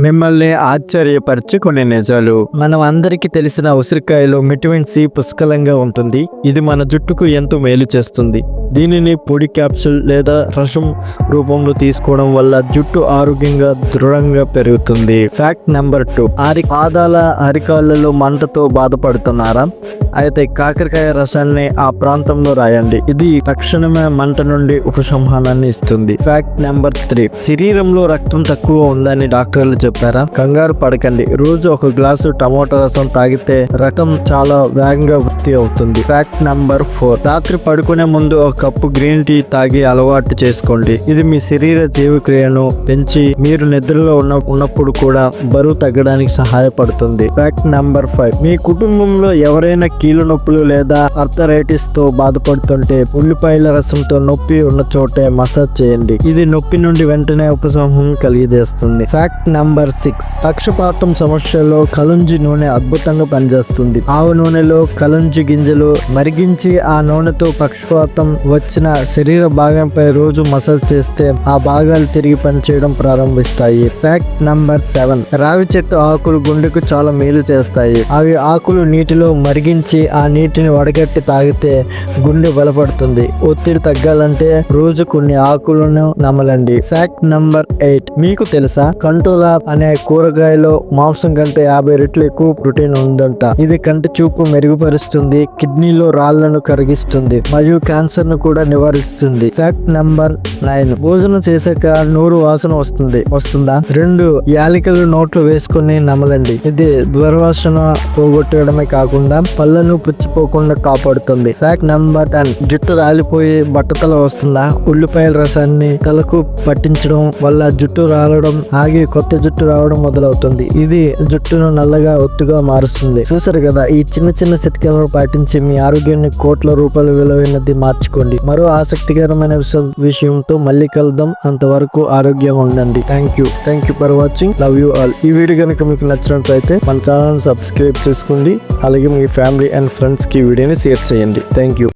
మిమ్మల్ని ఆశ్చర్యపరిచే కొన్ని నిజాలు. మనం అందరికీ తెలిసిన ఉసిరికాయలో విటమిన్ సి పుష్కలంగా ఉంటుంది. ఇది మన జుట్టుకు ఎంతో మేలు చేస్తుంది. దీనిని పొడి క్యాప్సూల్ లేదా రసం రూపంలో తీసుకోవడం వల్ల జుట్టు ఆరోగ్యంగా దృఢంగా పెరుగుతుంది. ఫ్యాక్ట్ నెంబర్ టూ అరి పాదాల అరికాళ్ళలో మంటతో బాధపడుతున్నారా? అయితే కాకరకాయ రసాన్ని ఆ ప్రాంతంలో రాయండి. ఇది తక్షణమే మంట నుండి ఉపశమనాన్ని ఇస్తుంది. ఫ్యాక్ట్ నెంబర్ త్రీ శరీరంలో రక్తం తక్కువ ఉందని డాక్టర్లు చెప్పారా? కంగారు పడకండి. రోజు ఒక గ్లాసు టమోటా రసం తాగితే రక్తం చాలా వేగంగా వృత్తి అవుతుంది. ఫ్యాక్ట్ నెంబర్ ఫోర్ రాత్రి పడుకునే ముందు ఒక కప్పు గ్రీన్ టీ తాగి అలవాటు చేసుకోండి. ఇది మీ శరీర జీవక్రియను పెంచి మీరు నిద్రలో ఉన్న ఉన్నప్పుడు కూడా బరువు తగ్గడానికి సహాయపడుతుంది. ఫ్యాక్ట్ నంబర్ ఫైవ్ మీ కుటుంబంలో ఎవరైనా కీలు నొప్పులు లేదా అర్థరైటిస్తో బాధపడుతుంటే ఉల్లిపాయల రసంతో నొప్పి ఉన్న చోటే మసాజ్ చేయండి. ఇది నొప్పి నుండి వెంటనే ఉపశమనం కలిగజేస్తుంది. ఫ్యాక్ట్ నంబర్ సిక్స్ పక్షపాతం సమస్యలో కలుంజి నూనె అద్భుతంగా పనిచేస్తుంది. ఆవు నూనెలో కలుంజి గింజలు మరిగించి ఆ నూనెతో పక్షపాతం వచ్చిన శరీర భాగంపై రోజు మసాజ్ చేస్తే ఆ భాగాలు తిరిగి పనిచేయడం ప్రారంభిస్తాయి. ఫ్యాక్ట్ నంబర్ సెవెన్ రావి చెట్టు ఆకులు గుండెకు చాలా మేలు చేస్తాయి. అవి ఆకులు నీటిలో మరిగించి ఆ నీటిని వడగట్టి తాగితే గుండె బలపడుతుంది. ఒత్తిడి తగ్గాలంటే రోజు కొన్ని ఆకులను నమలండి. ఫ్యాక్ట్ నంబర్ ఎయిట్ మీకు తెలుసా? కంటోలా అనే కూరగాయలో మాంసం కంటే యాభై రెట్లు ఎక్కువ ప్రోటీన్ ఉందంట. ఇది కంటి చూపు మెరుగుపరుస్తుంది కిడ్నీలో రాళ్ళను కరిగిస్తుంది మరియు క్యాన్సర్ను కూడా నివారిస్తుంది. ఫ్యాక్ట్ నంబర్ నైన్ భోజనం చేశాక నోరు వాసన వస్తుంది. వస్తుందా? రెండు యాలికలు నోట్లు వేసుకొని నమలండి. ఇది దుర్వాసన పోగొట్టడమే కాకుండా పళ్ళను పుచ్చిపోకుండా కాపాడుతుంది. ఫ్యాక్ట్ నంబర్ టెన్ జుట్టు రాలిపోయి బట్టతల వస్తుందా? ఉల్లిపాయల రసాన్ని తలకు పట్టించడం వల్ల జుట్టు రాలడం ఆగి కొత్త జుట్టు రావడం మొదలవుతుంది. ఇది జుట్టును నల్లగా ఒత్తుగా మారుస్తుంది. చూసారు కదా ఈ చిన్న చిన్న చిట్కాలను పాటించి మీ ఆరోగ్యాన్ని కోట్ల రూపాయల విలువైనది మార్చుకోండి. మరో ఆసక్తికరమైన విషయంతో మళ్ళీ కలుద్దాం. అంతవరకు ఆరోగ్యంగా ఉండండి. Thank you thank you for watching love you all ఈ వీడియో కనుక మీకు నచ్చినట్లయితే మన ఛానల్ సబ్స్క్రైబ్ చేసుకోండి. అలాగే మీ ఫ్యామిలీ అండ్ ఫ్రెండ్స్కి ఈ వీడియోని షేర్ చేయండి. Thank you